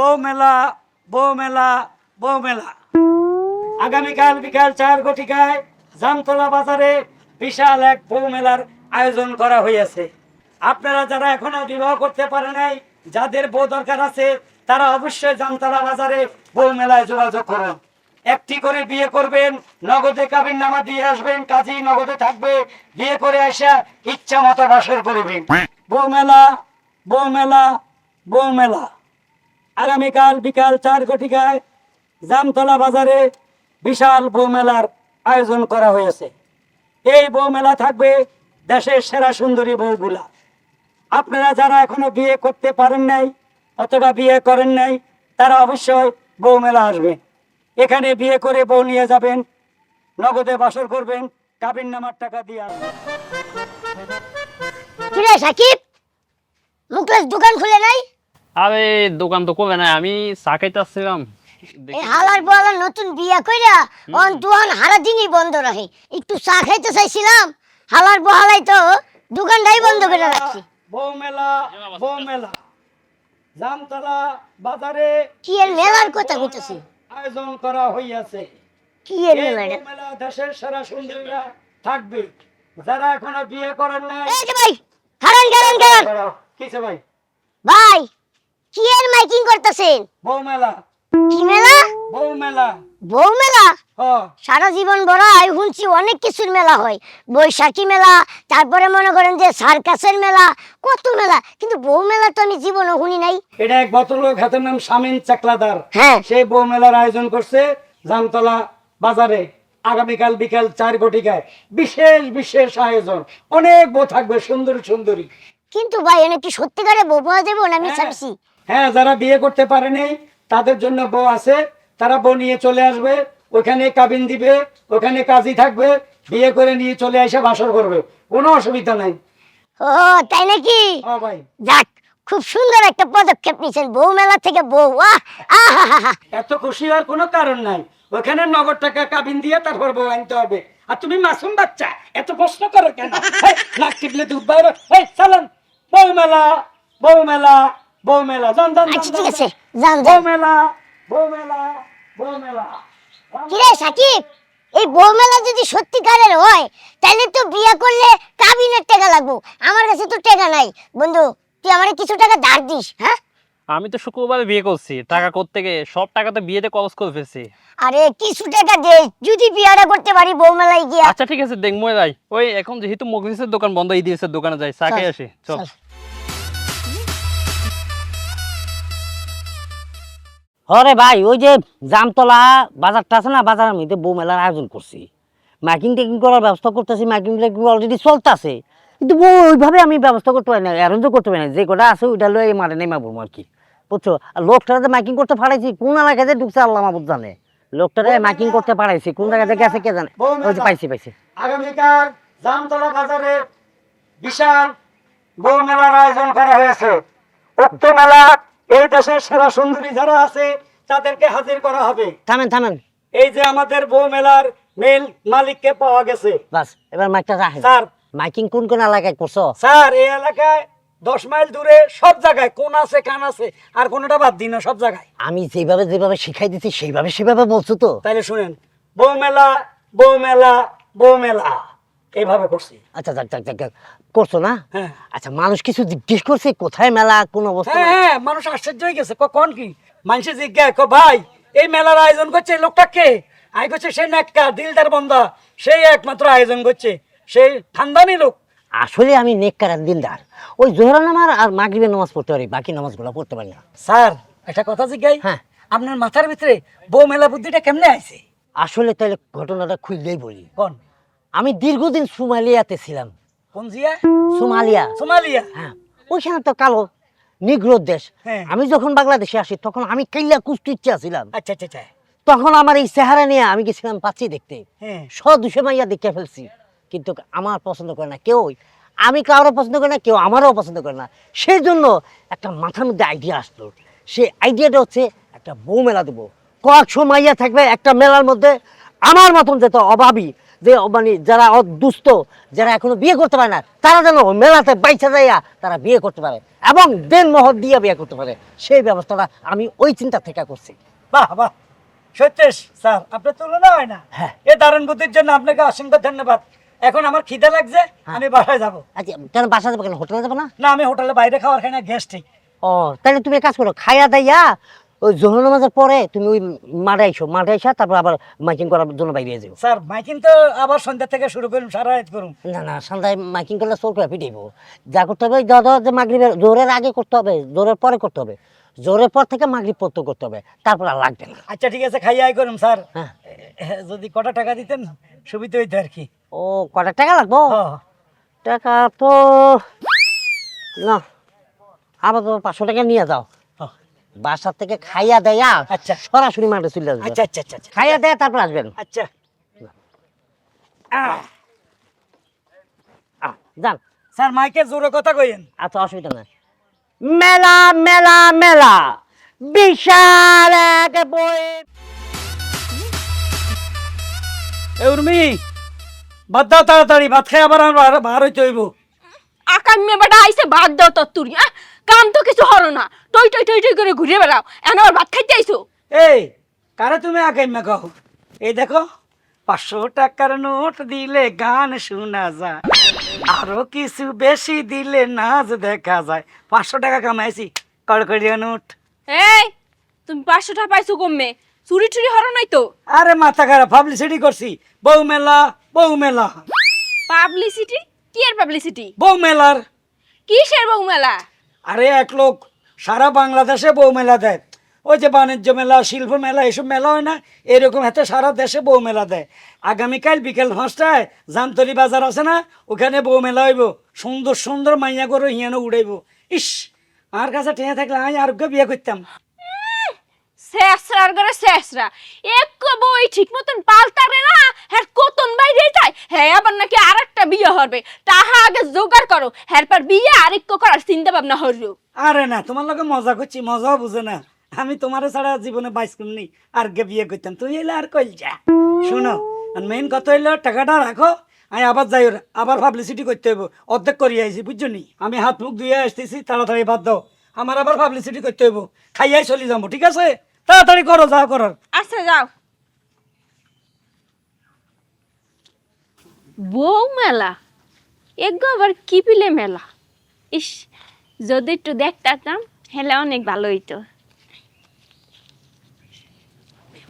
বউ মেলা বউ মেলা বউ মেলা আগামীকাল বিকাল চার ঘটিকায় জামতলা বাজারে বিশাল এক বউ মেলার আয়োজন করা হয়েছে। আপনারা যারা এখনও বিবাহ করতে পারে নাই যাদের বউ দরকার আছে তারা অবশ্যই জামতলা বাজারে বউ মেলায় যোগাযোগ করুন। একটি করে বিয়ে করবেন নগদে কাবিন নামা দিয়ে আসবেন কাজী নগদে থাকবে বিয়ে করে আসা ইচ্ছা মতো বাসর করবেন। বউ মেলা বউ মেলা বউ মেলা আগামীকাল বিকাল চার ঘটিকায় জামতলা বাজারে বিশাল বউ মেলার আয়োজন করা হয়েছে। এই বউ মেলা থাকবে দেশের সেরা সুন্দরী বউগুলা। আপনারা যারা এখনও বিয়ে করতে পারেন নাই অথবা বিয়ে করেন নাই, তারা অবশ্যই বউ মেলা আসবেন। এখানে বিয়ে করে বউ নিয়ে যাবেন, নগদে বাসর করবেন, কাবিন নামার টাকা দিয়ে আসবেন। কিরে সাকিব? মুকলেশ দোকান খুলে নাই? আরে দোকান তো কমে নাই? আমি চা খাইতেছিলাম। এই হালার বলার নতুন বিয়া কইরা অন দোকান হারা দিনই বন্ধ রাখে। একটু চা খাইতে চাইছিলাম হালার বহালাই তো দোকানটাই বন্ধ করে রাখছি। বউ মেলা বউ মেলা জামতলা বাজারে কি এর মেলার কথা কইতেছি? আয়োজন করা হইয়াছে। কি এর মেলা মেলা দেশের সেরা সুন্দরীরা থাকবে। যারা এখনও বিয়ে করেন নাই। এই যে ভাই হারান কারণ কারণ দাঁড়াও, ভাই? ভাই কি এর মাইকিং করতেছেন? বউ মেলা কি মেলা? বউ মেলা বউ মেলা সারা জীবন বড় আয় শুনছি অনেক কিছুর মেলা হয়। বৈশাখী মেলা তারপরে মনে করেন যে সার্কাসের মেলা কত মেলা। কিন্তু বউ মেলা তো আমি জীবনে শুনি নাই। এটা এক ভদ্রলোক হাতের নাম শামিন চাকলাদার। হ্যাঁ। সেই বউ মেলার আয়োজন করছে জামতলা বাজারে। আগামীকাল বিকাল চার ঘটিকায়। বিশেষ বিশেষ আয়োজন। অনেক বউ থাকবে সুন্দরী সুন্দরী। কিন্তু ভাই এনে কি সত্যিকারে বউ পাওয়া যাব না? আমি হ্যাঁ। হ্যাঁ যারা বিয়ে করতে পারেনি তাদের জন্য বউ আছে তারা বউ নিয়ে চলে আসবে ওখানে কাবিন দিবে ওখানে কাজী থাকবে বিয়ে করে নিয়ে চলে এসে বাসর করবে। কোনো অসুবিধা নাই। ও তাই নাকি? ও ভাই। যাক খুব সুন্দর একটা পদক্ষেপ নিয়েছেন বউ মেলা থেকে বউ এত খুশি হওয়ার কোনো কারণ নাই। ওখানে নগদ টাকা কাবিন দিয়ে তারপর বউ আনতে হবে। আর তুমি মাসুম বাচ্চা এত প্রশ্ন করো কেন? নাক টিপলে দুধ বাইরে এই চালান। বউ মেলা বউ মেলা বউ মেলা আচ্ছা ঠিক আছে যান যান। বউ মেলা বউ মেলা বউ মেলা কিরে সাকিব এই বউ মেলা যদি সত্যিকারের হয় তাহলে তো বিয়ে করলে কাবিনের টাকা লাগবো। আমার কাছে তো টাকা নাই। বন্ধু তুই আমারে কিছু টাকা ধার দিস হ্যাঁ? আমি তো শুক্রবারে বিয়ে করছি। টাকা করতে গিয়ে সব টাকা তো বিয়েতে খরচ করে ফেলছি। আরে কিছু টাকা দে। যদি বিয়েটা করতে পারি বউ মেলায় গিয়া। আচ্ছা ঠিক আছে দেখব যাই। ওই এখন যেহেতু মগরিসের দোকান বন্ধ এই দিয়েছে দোকানে যাই। চা খেয়ে আসি চল। হরে ভাই ওই যে জামতলা বাজারটা আছে না বাজারের মধ্যে বউ মেলার আয়োজন করছি। মাইকিং টেকিং করার ব্যবস্থা করতেছি মাইকিং টেকিং অলরেডি চলতেছে। কিন্তু বউ ওইভাবে আমি ব্যবস্থা করতে পারি না অ্যারেঞ্জও করতে পারি না। যে কটা আছে ওইটা লয়ে মারে নেই মারবো আর কি। বুঝছ? আর লোকটাতে মাইকিং করতে পারাইছি কোন এলাকাতে ঢুকছে আল্লাহ মাহবুদ জানে। লোকটারে মাইকিং করতে পারাইছি কোন জায়গাতে গেছে কে জানে। ওই যে। পাইছি পাইছি। আগামীকাল জামতলা বাজারে বিশাল বউ মেলার আয়োজন করা হয়েছে। উক্ত মেলা এই দেশের সেরা সুন্দরী যারা আছে তাদেরকে হাজির করা হবে। থামেন থামেন। এই যে আমাদের বউ মেলার মেল মালিককে পাওয়া গেছে। বাস এবার মাইকটা রাখেন। স্যার। মাইকিং কোন কোন এলাকায় করছ? স্যার এই এলাকায় দশ মাইল দূরে সব জায়গায় কোন আছে কান আছে আর কোনটা বাদ দিন সব জায়গায়। আমি যেভাবে যেভাবে শিখাই দিচ্ছি সেইভাবে সেভাবে বলছো তো? তাইলে শুনেন বউ মেলা বউ মেলা বউ মেলা এইভাবে করছি। আচ্ছা যাক যাক যাক। করছ না? হ্যাঁ। আচ্ছা মানুষ কিছু জিজ্ঞেস করছে কোথায় মেলা কোন অবস্থা? হ্যাঁ হ্যাঁ মানুষ আশ্চর্য হয়ে গেছে। কখন কি? মানুষে জিজ্ঞাসা কো ভাই এই মেলার আয়োজন করছে লোকটা কে? আই করছে সেই নাক্কা দিলদার বন্ধা সেই একমাত্র আয়োজন করছে। সেই লোক। আসলে আমি নেককার আর দিলদার। ওই জোহরা নামার আর মাগরিবের নামাজ পড়তে পারি বাকি নামাজগুলো পড়তে পারি না। স্যার একটা কথা জিজ্ঞাই। হ্যাঁ। আপনার মাথার ভিতরে বউ মেলা বুদ্ধিটা কেমনে আইছে? আসলে তাহলে ঘটনাটা খুললেই বলি। কোন? আমি দীর্ঘদিন সোমালিয়াতে ছিলাম। কোন জিয়া? সোমালিয়া। সোমালিয়া? হ্যাঁ। ওইখানে তো কালো নিগ্রোর দেশ। হ্যাঁ। আমি যখন বাংলাদেশে আসি তখন আমি কাইলা চা ছিলাম। আচ্ছা আচ্ছা আচ্ছা। তখন আমার এই চেহারা নিয়ে আমি গেছিলাম পাচ্ছি দেখতে। হ্যাঁ। শ দুশো মাইয়া দেখে ফেলছি। কিন্তু আমার পছন্দ করে না কেউ। আমি কারও পছন্দ করে না কেউ আমারও পছন্দ করে না। সেই জন্য একটা মাথার মধ্যে আইডিয়া আসলো। সেই আইডিয়াটা হচ্ছে একটা বউ মেলা দেবো। কয়েকশো মাইয়া থাকবে একটা মেলার মধ্যে। আমার মতন যেত অভাবী। যে মানে যারা দুস্থ যারা এখনও বিয়ে করতে পারে না তারা যেন মেলাতে বাইচা যাইয়া তারা বিয়ে করতে পারে এবং দেন মহর দিয়ে বিয়ে করতে পারে। সেই ব্যবস্থাটা আমি ওই চিন্তা থেকে করছি। বাহ বাহ। সত্যেশ স্যার আপনার তুলনা হয় না। হ্যাঁ। এ দারুণ বুদ্ধির জন্য আপনাকে অসংখ্য ধন্যবাদ। এখন আমার খিদে লাগছে আমি বাসায় যাব। আচ্ছা কেন বাসা যাব কেন? হোটেলে যাব না? না আমি হোটেলে বাইরে খাওয়ার খাই না গেস্টই ও তাহলে তুমি কাজ করো খাইয়া দাইয়া ওই জোহর নামাজের পরে তুমি ওই মাঠে আইসো মাঠে আইসা তারপর আবার মাইকিং করার জন্য বাইরে যাব স্যার মাইকিং তো আবার সন্ধ্যা থেকে শুরু করুন সারা রাত করুন না না সন্ধ্যায় মাইকিং করলে চোর করে পিটাইব। যা করতে হবে দাদা যে মাগরিবের জোরের আগে করতে হবে জোরের পরে করতে হবে। জোরের পর থেকে মাগরিব পত্র করতে হবে তারপর আর লাগবে না। আচ্ছা ঠিক আছে খাইয়ে আই করুন স্যার। হ্যাঁ। যদি কটা টাকা দিতেন সুবিধা হইতো আর কি। ও কটা টাকা লাগবো। টাকা তো না আবার তো পাঁচশো টাকা নিয়ে যাও। বাসার থেকে খাইয়া দেয়া আচ্ছা। সরাসরি মাঠে চলে আসবে। আচ্ছা আচ্ছা আচ্ছা আচ্ছা। খাইয়া দেয়া তারপর আসবেন। আচ্ছা। যান। স্যার মাইকে জোরে কথা কইেন আচ্ছা অসুবিধা নাই। মেলা মেলা মেলা। বিশাল এক বই। উর্মি ভাত দাও তাড়াতাড়ি ভাত খাই আবার আমার বার হইতে হইব। আকাম্যে বেটা আইসে ভাত দাও তোর তুরি হ্যাঁ কাম তো কিছু হলো না। টই টই টই টই করে ঘুরে বেড়াও। এখন আবার ভাত খাইতে আইসো এই কারে তুমি আগাইমা কও? এই দেখো পাঁচশো টাকার নোট দিলে গান শোনা যায়। আরও কিছু বেশি দিলে নাচ দেখা যায়। পাঁচশো টাকা কামাইছি। কড়কড়িয়া নোট। এই তুমি পাঁচশো টাকা পাইছো কমে চুরি টুরি হরো নাই তো? আরে মাথা খারাপ পাবলিসিটি করছি। বউ মেলা বউ মেলা পাবলিসিটি কি এর পাবলিসিটি বউ মেলার কিসের বউ মেলা আরে এক লোক সারা বাংলাদেশে বউ মেলা দেয়। ওই যে বাণিজ্য মেলা, শিল্প মেলা, এসব মেলা হয় না? এরকম হাতে সারা দেশে বউ মেলা দেয়। আগামীকাল বিকেল পাঁচটায় জামতলি বাজার আছে না? ওখানে বউ মেলা হইব। সুন্দর সুন্দর মাইয়া করে হিয়ানো উড়াইব। ইস, আমার কাছে ঠেয়া থাকলে আমি আরোগ্য বিয়ে করতাম। শেষরার বই ঠিক মতন পাল্টারে না? হ্যাঁ কতন বাইরে যায়? হ্যাঁ আবার নাকি আরেকটা বিয়ে হবে। জোগাড় করো। হ্যাঁ পর বিয়ে আরেক করার চিন্তা ভাবনা হরু আরে না তোমার লোকে মজা করছি মজাও বুঝে না। আমি তোমার ছাড়া জীবনে বাইশ করনি আর গে বিয়ে করতাম। তুই এলে আর কইল যা। শুনো মেইন কথা হইল টাকাটা রাখো আমি আবার যাই আবার পাবলিসিটি করতে হইব। অর্ধেক করিয়ে আইছি বুঝছ নি? আমি হাত মুখ ধুয়ে আসতেছি তাড়াতাড়ি বাদ দাও। আমার আবার পাবলিসিটি করতে হইব। খাইয়াই চলে যাব ঠিক আছে? তাড়াতাড়ি করো যা করার। আচ্ছা যাও। বউ মেলা এগো আবার কি পিলে মেলা? ইস যদি একটু দেখতাম হেলে অনেক ভালো হইতো।